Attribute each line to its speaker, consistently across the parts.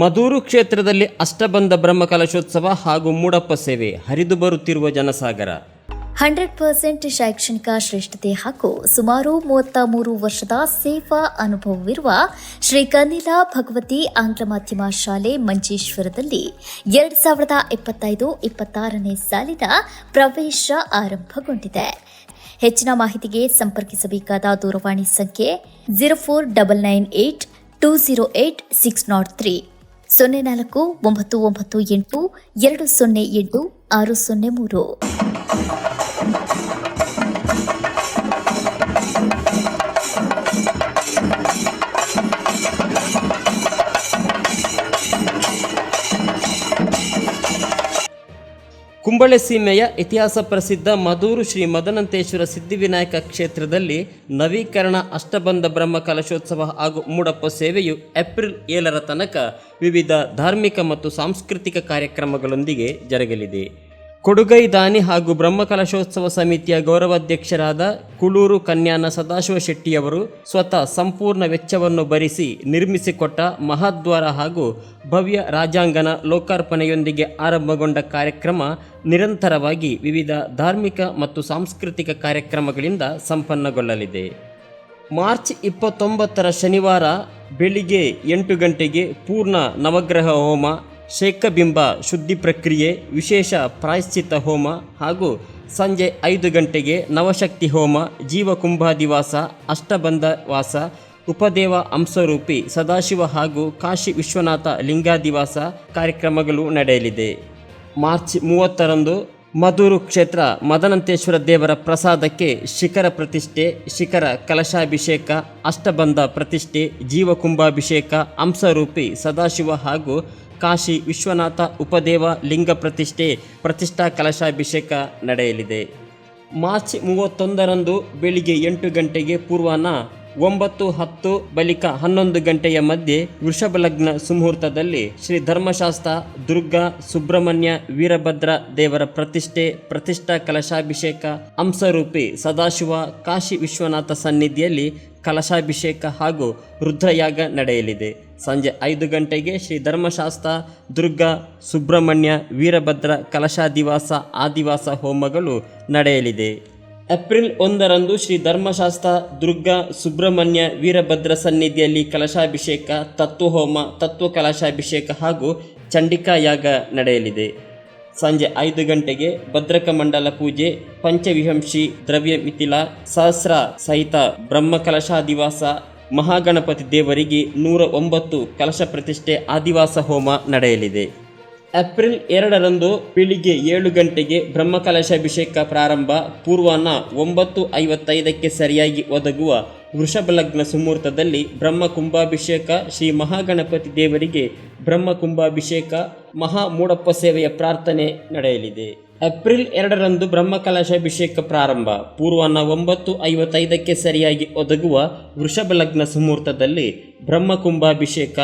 Speaker 1: ಮದೂರು ಕ್ಷೇತ್ರದಲ್ಲಿ ಅಷ್ಟಬಂಧ ಬ್ರಹ್ಮ ಕಲಶೋತ್ಸವ ಹಾಗೂ ಮೂಡಪ್ಪ ಸೇವೆ ಹರಿದು ಬರುತ್ತಿರುವ ಜನಸಾಗರ.
Speaker 2: ಹಂಡ್ರೆಡ್ ಪರ್ಸೆಂಟ್ ಶೈಕ್ಷಣಿಕ ಶ್ರೇಷ್ಠತೆ ಹಾಗೂ ಸುಮಾರು ಮೂವತ್ತ ಮೂರು ವರ್ಷದ ಸೇವಾ ಅನುಭವವಿರುವ ಶ್ರೀ ಕನ್ನಿಲಾ ಭಗವತಿ ಆಂಗ್ಲ ಮಾಧ್ಯಮ ಶಾಲೆ ಮಂಜೇಶ್ವರದಲ್ಲಿ ಎರಡು ಸಾವಿರದ ಇಪ್ಪತ್ತೈದು ಇಪ್ಪತ್ತಾರನೇ ಸಾಲಿನ ಪ್ರವೇಶ ಆರಂಭಗೊಂಡಿದೆ. ಹೆಚ್ಚಿನ ಮಾಹಿತಿಗೆ ಸಂಪರ್ಕಿಸಬೇಕಾದ ದೂರವಾಣಿ ಸಂಖ್ಯೆ zero four double nine eight two zero eight six nought three. ಸೊನ್ನೆ ನಾಲ್ಕು ಒಂಬತ್ತು ಒಂಬತ್ತು ಎಂಟು ಎರಡು ಸೊನ್ನೆ ಎಂಟು ಆರು ಸೊನ್ನೆ ಮೂರು.
Speaker 1: ಕುಂಬಳೆ ಸೀಮೆಯ ಇತಿಹಾಸ ಪ್ರಸಿದ್ಧ ಮಧೂರು ಶ್ರೀ ಮದನಂತೇಶ್ವರ ಸಿದ್ಧಿವಿನಾಯಕ ಕ್ಷೇತ್ರದಲ್ಲಿ ನವೀಕರಣ ಅಷ್ಟಬಂಧ ಬ್ರಹ್ಮ ಕಲಶೋತ್ಸವ ಹಾಗೂ ಮೂಡಪ್ಪ ಸೇವೆಯು ಏಪ್ರಿಲ್ ಏಳರ ತನಕ ವಿವಿಧ ಧಾರ್ಮಿಕ ಮತ್ತು ಸಾಂಸ್ಕೃತಿಕ ಕಾರ್ಯಕ್ರಮಗಳೊಂದಿಗೆ ಜರುಗಲಿದೆ. ಕೊಡುಗೈ ದಾನಿ ಹಾಗೂ ಬ್ರಹ್ಮಕಲಶೋತ್ಸವ ಸಮಿತಿಯ ಗೌರವಾಧ್ಯಕ್ಷರಾದ ಕುಳೂರು ಕನ್ಯಾನ ಸದಾಶಿವ ಶೆಟ್ಟಿಯವರು ಸ್ವತಃ ಸಂಪೂರ್ಣ ವೆಚ್ಚವನ್ನು ಭರಿಸಿ ನಿರ್ಮಿಸಿಕೊಟ್ಟ ಮಹಾದ್ವಾರ ಹಾಗೂ ಭವ್ಯ ರಾಜಾಂಗನ ಲೋಕಾರ್ಪಣೆಯೊಂದಿಗೆ ಆರಂಭಗೊಂಡ ಕಾರ್ಯಕ್ರಮ ನಿರಂತರವಾಗಿ ವಿವಿಧ ಧಾರ್ಮಿಕ ಮತ್ತು ಸಾಂಸ್ಕೃತಿಕ ಕಾರ್ಯಕ್ರಮಗಳಿಂದ ಸಂಪನ್ನಗೊಳ್ಳಲಿದೆ. ಮಾರ್ಚ್ ಇಪ್ಪತ್ತೊಂಬತ್ತರ ಶನಿವಾರ ಬೆಳಿಗ್ಗೆ ಎಂಟು ಗಂಟೆಗೆ ಪೂರ್ಣ ನವಗ್ರಹ ಹೋಮ ಶೇಖಬಿಂಬ ಶುದ್ಧಿ ಪ್ರಕ್ರಿಯೆ, ವಿಶೇಷ ಪ್ರಾಯಶ್ಚಿತ ಹೋಮ ಹಾಗೂ ಸಂಜೆ ಐದು ಗಂಟೆಗೆ ನವಶಕ್ತಿ ಹೋಮ, ಜೀವಕುಂಭಾದಿವಾಸ ಅಷ್ಟಬಂಧ ವಾಸ ಉಪದೇವ ಅಂಶರೂಪಿ, ಸದಾಶಿವ ಹಾಗೂ ಕಾಶಿ ವಿಶ್ವನಾಥ ಲಿಂಗಾದಿವಾಸ ಕಾರ್ಯಕ್ರಮಗಳು ನಡೆಯಲಿದೆ. ಮಾರ್ಚ್ ಮೂವತ್ತರಂದು ಮಧೂರು ಕ್ಷೇತ್ರ ಮದನಂತೇಶ್ವರ ದೇವರ ಪ್ರಸಾದಕ್ಕೆ ಶಿಖರ ಪ್ರತಿಷ್ಠೆ, ಶಿಖರ ಕಲಶಾಭಿಷೇಕ, ಅಷ್ಟಬಂಧ ಪ್ರತಿಷ್ಠೆ, ಜೀವಕುಂಭಾಭಿಷೇಕ, ಅಂಶರೂಪಿ, ಸದಾಶಿವ ಹಾಗೂ ಕಾಶಿ ವಿಶ್ವನಾಥ ಉಪದೇವ ಲಿಂಗ ಪ್ರತಿಷ್ಠೆ, ಪ್ರತಿಷ್ಠಾ ಕಲಶಾಭಿಷೇಕ ನಡೆಯಲಿದೆ. ಮಾರ್ಚ್ ಮೂವತ್ತೊಂದರಂದು ಬೆಳಿಗ್ಗೆ ಎಂಟು ಗಂಟೆಗೆ ಪೂರ್ವಾಹ್ನ, ಒಂಬತ್ತು ಹತ್ತು ಬಳಿಕ ಹನ್ನೊಂದು ಗಂಟೆಯ ಮಧ್ಯೆ ವೃಷಭ ಲಗ್ನ ಸುಮುಹೂರ್ತದಲ್ಲಿ ಶ್ರೀ ಧರ್ಮಶಾಸ್ತ್ರ, ದುರ್ಗಾ, ಸುಬ್ರಹ್ಮಣ್ಯ, ವೀರಭದ್ರ ದೇವರ ಪ್ರತಿಷ್ಠೆ, ಪ್ರತಿಷ್ಠಾ ಕಲಶಾಭಿಷೇಕ, ಹಂಸರೂಪಿ, ಸದಾಶಿವ, ಕಾಶಿ ವಿಶ್ವನಾಥ ಸನ್ನಿಧಿಯಲ್ಲಿ ಕಲಶಾಭಿಷೇಕ ಹಾಗೂ ರುದ್ರಯಾಗ ನಡೆಯಲಿದೆ. ಸಂಜೆ ಐದು ಗಂಟೆಗೆ ಶ್ರೀ ಧರ್ಮಶಾಸ್ತ್ರ, ದುರ್ಗಾ, ಸುಬ್ರಹ್ಮಣ್ಯ, ವೀರಭದ್ರ ಕಲಶಾದಿವಾಸ ಆದಿವಾಸ ಹೋಮಗಳು ನಡೆಯಲಿದೆ. ಏಪ್ರಿಲ್ ಒಂದರಂದು ಶ್ರೀ ಧರ್ಮಶಾಸ್ತ್ರ, ದುರ್ಗಾ, ಸುಬ್ರಹ್ಮಣ್ಯ, ವೀರಭದ್ರ ಸನ್ನಿಧಿಯಲ್ಲಿ ಕಲಶಾಭಿಷೇಕ, ತತ್ವಹೋಮ ತತ್ವ ಕಲಶಾಭಿಷೇಕ ಹಾಗೂ ಚಂಡಿಕಾ ಯಾಗ ನಡೆಯಲಿದೆ. ಸಂಜೆ ಐದು ಗಂಟೆಗೆ ಭದ್ರಕ ಮಂಡಲ ಪೂಜೆ, ಪಂಚವಿಹಂಶಿ, ದ್ರವ್ಯ ಮಿಥಿಲ, ಸಹಸ್ರ ಸಹಿತ ಬ್ರಹ್ಮ ಕಲಶಾದಿವಾಸ ಮಹಾಗಣಪತಿ ದೇವರಿಗೆ ನೂರ ಒಂಬತ್ತು ಕಲಶ ಪ್ರತಿಷ್ಠೆ ಆದಿವಾಸ ಹೋಮ ನಡೆಯಲಿದೆ. ಏಪ್ರಿಲ್ ಎರಡರಂದು ಬೆಳಿಗ್ಗೆ ಏಳು ಗಂಟೆಗೆ ಬ್ರಹ್ಮಕಲಶಾಭಿಷೇಕ ಪ್ರಾರಂಭ. ಪೂರ್ವಾಹ್ನ ಒಂಬತ್ತು ಐವತ್ತೈದಕ್ಕೆ ಸರಿಯಾಗಿ ಒದಗುವ ವೃಷಭ ಲಗ್ನ ಸುಮುಹೂರ್ತದಲ್ಲಿ ಬ್ರಹ್ಮ ಕುಂಭಾಭಿಷೇಕ ಶ್ರೀ ಮಹಾಗಣಪತಿ ದೇವರಿಗೆ ಬ್ರಹ್ಮ ಕುಂಭಾಭಿಷೇಕ ಮಹಾ ಮೂಡಪ್ಪ ಸೇವೆಯ ಪ್ರಾರ್ಥನೆ ನಡೆಯಲಿದೆ. ಏಪ್ರಿಲ್ ಎರಡರಂದು ಬ್ರಹ್ಮಕಲಶಾಭಿಷೇಕ ಪ್ರಾರಂಭ. ಪೂರ್ವಾಹ್ನ ಒಂಬತ್ತು ಐವತ್ತೈದಕ್ಕೆ ಸರಿಯಾಗಿ ಒದಗುವ ವೃಷಭ ಲಗ್ನ ಸುಮುಹೂರ್ತದಲ್ಲಿ ಬ್ರಹ್ಮ ಕುಂಭಾಭಿಷೇಕ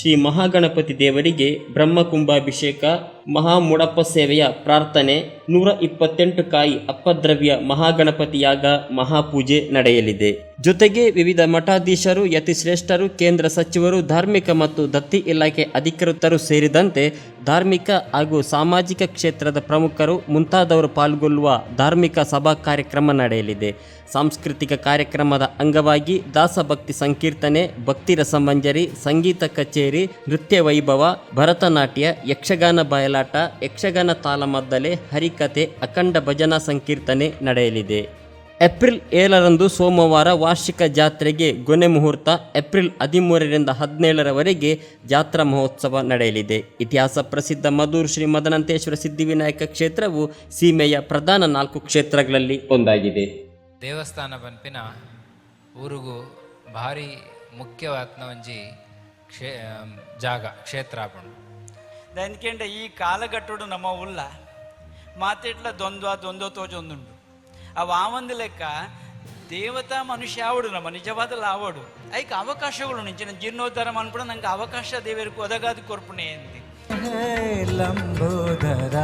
Speaker 1: ಶ್ರೀ ಮಹಾಗಣಪತಿ ದೇವರಿಗೆ ಬ್ರಹ್ಮಕುಂಭಾಭಿಷೇಕ ಮಹಾಮುಡಪ್ಪ ಮಹಾ ಮುಡಪ್ಪ ಸೇವೆಯ ಪ್ರಾರ್ಥನೆ ನೂರ ಇಪ್ಪತ್ತೆಂಟು ಕಾಯಿ ಅಪ್ಪದ್ರವ್ಯ ಮಹಾಗಣಪತಿಯಾಗ ಮಹಾಪೂಜೆ ನಡೆಯಲಿದೆ. ಜೊತೆಗೆ ವಿವಿಧ ಮಠಾಧೀಶರು ಯತಿಶ್ರೇಷ್ಠರು ಕೇಂದ್ರ ಸಚಿವರು, ಧಾರ್ಮಿಕ ಮತ್ತು ದತ್ತಿ ಇಲಾಖೆ ಅಧಿಕೃತರು ಸೇರಿದಂತೆ ಧಾರ್ಮಿಕ ಹಾಗೂ ಸಾಮಾಜಿಕ ಕ್ಷೇತ್ರದ ಪ್ರಮುಖರು ಮುಂತಾದವರು ಪಾಲ್ಗೊಳ್ಳುವ ಧಾರ್ಮಿಕ ಸಭಾ ಕಾರ್ಯಕ್ರಮ ನಡೆಯಲಿದೆ. ಸಾಂಸ್ಕೃತಿಕ ಕಾರ್ಯಕ್ರಮದ ಅಂಗವಾಗಿ ದಾಸಭಕ್ತಿ ಸಂಕೀರ್ತನೆ, ಭಕ್ತಿ ರಸಮಂಜರಿ ಸಂಗೀತ ಕಚೇರಿ, ನೃತ್ಯ ವೈಭವ, ಭರತನಾಟ್ಯ, ಯಕ್ಷಗಾನ ಬಯಲಾಟ, ಯಕ್ಷಗಾನ ತಾಲಮದ್ದಲೆ ಹರಿಕತೆ ಅಖಂಡ ಭಜನಾ ಸಂಕೀರ್ತನೆ ನಡೆಯಲಿದೆ. ಏಪ್ರಿಲ್ ಏಳರಂದು ಸೋಮವಾರ ವಾರ್ಷಿಕ ಜಾತ್ರೆಗೆ ಗೊನೆ ಮುಹೂರ್ತ ಏಪ್ರಿಲ್ ಹದಿಮೂರರಿಂದ ಹದಿನೇಳರವರೆಗೆ ಜಾತ್ರಾ ಮಹೋತ್ಸವ ನಡೆಯಲಿದೆ. ಇತಿಹಾಸ ಪ್ರಸಿದ್ಧ ಮಧೂರು ಶ್ರೀ ಮದನಂತೇಶ್ವರ ಸಿದ್ಧಿವಿನಾಯಕ ಕ್ಷೇತ್ರವು ಸೀಮೆಯ ಪ್ರಧಾನ ನಾಲ್ಕು ಕ್ಷೇತ್ರಗಳಲ್ಲಿ ಒಂದಾಗಿದೆ.
Speaker 3: ದೇವಸ್ಥಾನ ಬಂಪಿನ ಊರಿಗೂ ಭಾರಿ ಮುಖ್ಯವಾದ ಒಂಜಿ ಕ್ಷೇ ಜಾಗ ಕ್ಷೇತ್ರ ಆಪುಂಡು
Speaker 4: ದಾನಿಕೆಂಡ ಈ ಕಾಲಘಟ್ಟಡು ನಮ್ಮ ಉಲ್ಲ ಮಾತೆಟ್ಲ ದ್ವಂದ್ವ ದ್ವಂದ್ವ ತೋಜೊಂದುಂಡು ಅವ ಆ ಒಂದು ಲೆಕ್ಕ ದೇವತಾ ಮನುಷ್ಯ ಆವಡು ನಮ್ಮ ನಿಜವಾದಲ್ಲ ಆವಡು ಐಕ ಅವಕಾಶಗಳು ನಿಂಚಿನ ಜೀರ್ಣೋದ್ಧಾರ ಮನ್ಪಡ ನಂಗೆ ಅವಕಾಶ ದೇವರಿಗೆ ಒದಗಾದು ಕೊರ್ಪುಣೆ ಅಂತ
Speaker 5: ಲಂಬೋದರ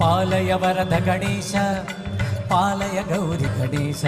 Speaker 5: ಪಾಲಯ ವರದ ಗಣೇಶ పాలయ గౌరి గణేశ.